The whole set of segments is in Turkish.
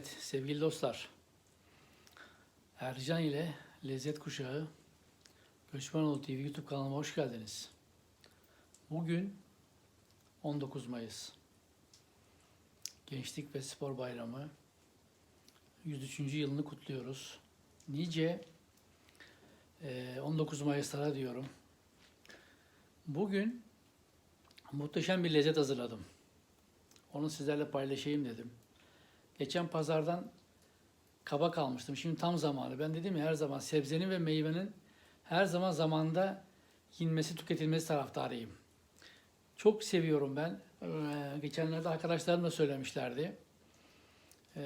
Evet sevgili dostlar. Ercan ile Lezzet Kuşağı Göçmenoğlu TV YouTube kanalıma hoş geldiniz. Bugün 19 Mayıs. Gençlik ve Spor Bayramı 103. yılını kutluyoruz. Nice eee, 19 Mayıs'lara diyorum. Bugün muhteşem bir lezzet hazırladım. Onu sizlerle paylaşayım dedim. Geçen pazardan kabak almıştım. Şimdi tam zamanı. Ben dedim ya her zaman sebzenin ve meyvenin her zaman zamanda yenmesi, tüketilmesi taraftarıyım. Çok seviyorum ben. Ee, geçenlerde arkadaşlarım da söylemişlerdi. Ee,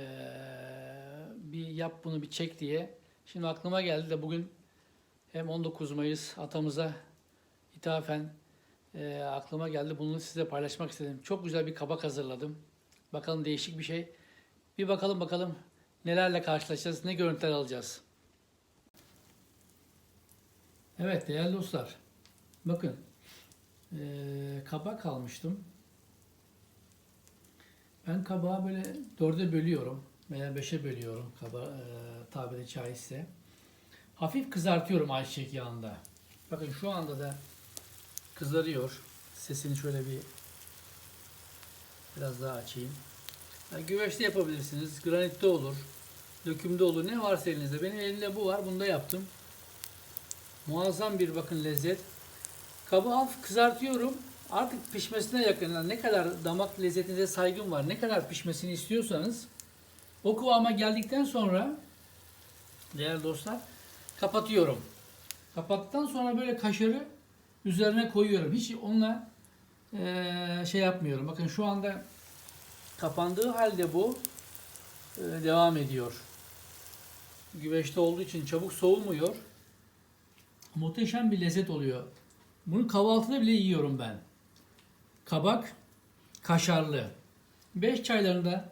bir yap bunu bir çek diye. Şimdi aklıma geldi de bugün hem 19 Mayıs atamıza ithafen e, aklıma geldi. Bunu size paylaşmak istedim. Çok güzel bir kabak hazırladım. Bakalım değişik bir şey. Bir bakalım bakalım nelerle karşılaşacağız, ne görüntüler alacağız. Evet değerli dostlar. Bakın eee kabak almıştım. Ben kabağı böyle dörde bölüyorum veya beşe bölüyorum kaba eee tabiri caizse. Hafif kızartıyorum ayçiçek yağında. Bakın şu anda da kızarıyor. Sesini şöyle bir biraz daha açayım. Yani güveçte yapabilirsiniz. Granitte olur. Dökümde olur. Ne varsa elinizde. Benim elimde bu var. Bunu da yaptım. Muazzam bir bakın lezzet. Kabı hafif kızartıyorum. Artık pişmesine yakın. Yani ne kadar damak lezzetinize saygım var. Ne kadar pişmesini istiyorsanız o kıvama geldikten sonra değerli dostlar kapatıyorum. Kapattıktan sonra böyle kaşarı üzerine koyuyorum. Hiç onunla eee, şey yapmıyorum. Bakın şu anda kapandığı halde bu e, devam ediyor. Güveçte olduğu için çabuk soğumuyor. Muhteşem bir lezzet oluyor. Bunu kahvaltıda bile yiyorum ben. Kabak kaşarlı. Beş çaylarında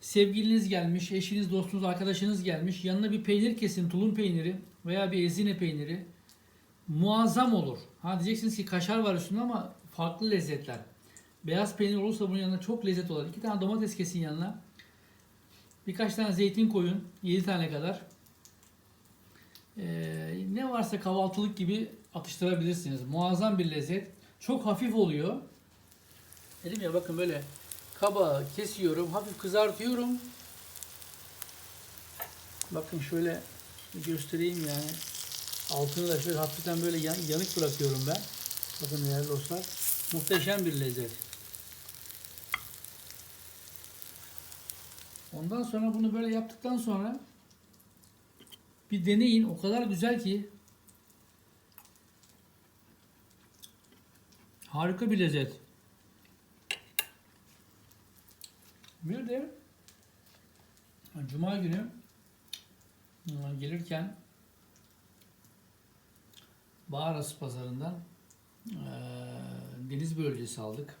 sevgiliniz gelmiş, eşiniz, dostunuz, arkadaşınız gelmiş. Yanına bir peynir kesin, tulum peyniri veya bir ezine peyniri. Muazzam olur. Ha diyeceksiniz ki kaşar var üstünde ama farklı lezzetler. Beyaz peynir olursa bunun yanına çok lezzet olur. İki tane domates kesin yanına. Birkaç tane zeytin koyun. 7 tane kadar. Ee, ne varsa kahvaltılık gibi atıştırabilirsiniz. Muazzam bir lezzet. Çok hafif oluyor. Dedim ya bakın böyle kabağı kesiyorum. Hafif kızartıyorum. Bakın şöyle göstereyim yani. Altını da şöyle hafiften böyle yan- yanık bırakıyorum ben. Bakın değerli dostlar. Muhteşem bir lezzet. Ondan sonra bunu böyle yaptıktan sonra bir deneyin. O kadar güzel ki harika bir lezzet. Bir de Cuma günü gelirken Bağrası pazarından eee, deniz bölgesi aldık.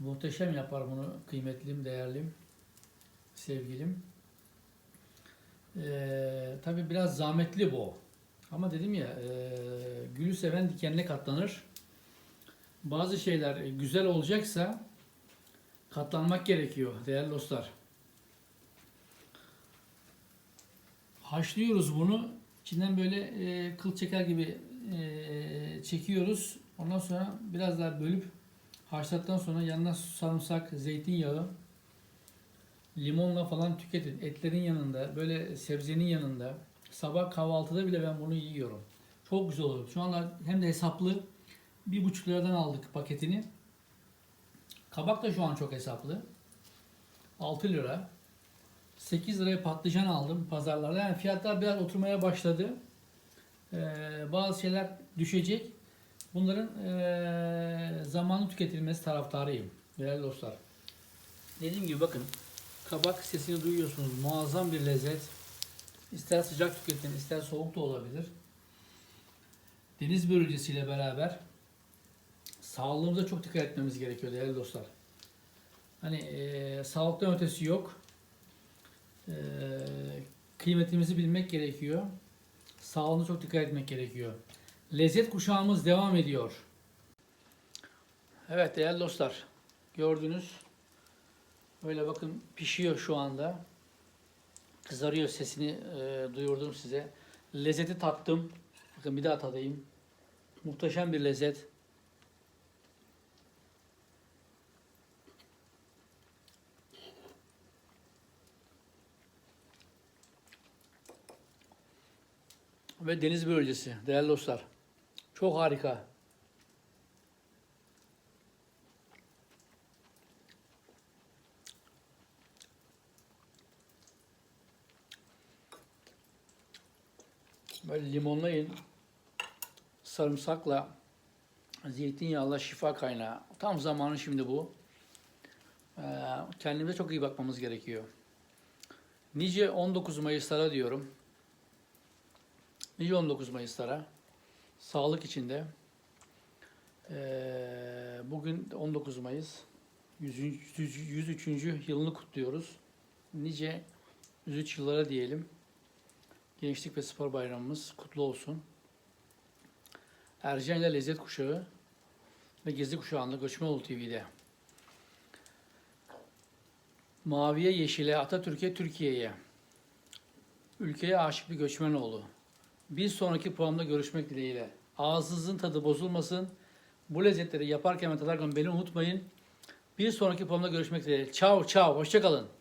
Muhteşem yapar bunu kıymetlim, değerlim, sevgilim. Ee, tabii biraz zahmetli bu. Ama dedim ya, e, gülü seven dikenine katlanır. Bazı şeyler güzel olacaksa katlanmak gerekiyor değerli dostlar. Haşlıyoruz bunu. İçinden böyle e, kıl çeker gibi e, çekiyoruz. Ondan sonra biraz daha bölüp Haşladıktan sonra yanına sarımsak, zeytinyağı, limonla falan tüketin. Etlerin yanında, böyle sebzenin yanında. Sabah kahvaltıda bile ben bunu yiyorum. Çok güzel oluyor. Şu anda hem de hesaplı. Bir buçuk liradan aldık paketini. Kabak da şu an çok hesaplı. 6 lira. 8 liraya patlıcan aldım pazarlarda. Yani fiyatlar biraz oturmaya başladı. Ee, bazı şeyler düşecek. Bunların eee zamanlı tüketilmesi taraftarıyım değerli dostlar. Dediğim gibi bakın kabak sesini duyuyorsunuz. Muazzam bir lezzet. İster sıcak tüketin, ister soğuk da olabilir. Deniz börülcesiyle beraber sağlığımıza çok dikkat etmemiz gerekiyor değerli dostlar. Hani eee sağlıktan ötesi yok. Eee kıymetimizi bilmek gerekiyor. Sağlığına çok dikkat etmek gerekiyor. Lezzet kuşağımız devam ediyor. Evet değerli dostlar. Gördünüz. Böyle bakın pişiyor şu anda. Kızarıyor sesini e, duyurdum size. Lezzeti tattım. Bakın bir daha tadayım. Muhteşem bir lezzet. Ve deniz bölgesi değerli dostlar. Çok harika. Böyle limonlayın. Sarımsakla, zeytinyağla şifa kaynağı. Tam zamanı şimdi bu. Ee, kendimize çok iyi bakmamız gerekiyor. Nice 19 Mayıs'lara diyorum. Nice 19 Mayıs'lara. Sağlık içinde. Ee, bugün 19 Mayıs. 100. 103. yılını kutluyoruz. Nice 103 yıllara diyelim. Gençlik ve Spor Bayramımız kutlu olsun. Ercan ile Lezzet Kuşağı ve Gezi Kuşağı'nda Göçmenoğlu TV'de. Maviye, yeşile, Atatürk'e, Türkiye'ye. Ülkeye aşık bir göçmenoğlu. Bir sonraki programda görüşmek dileğiyle. Ağzınızın tadı bozulmasın. Bu lezzetleri yaparken ve tadarken beni unutmayın. Bir sonraki programda görüşmek dileğiyle. Ciao ciao. Hoşçakalın.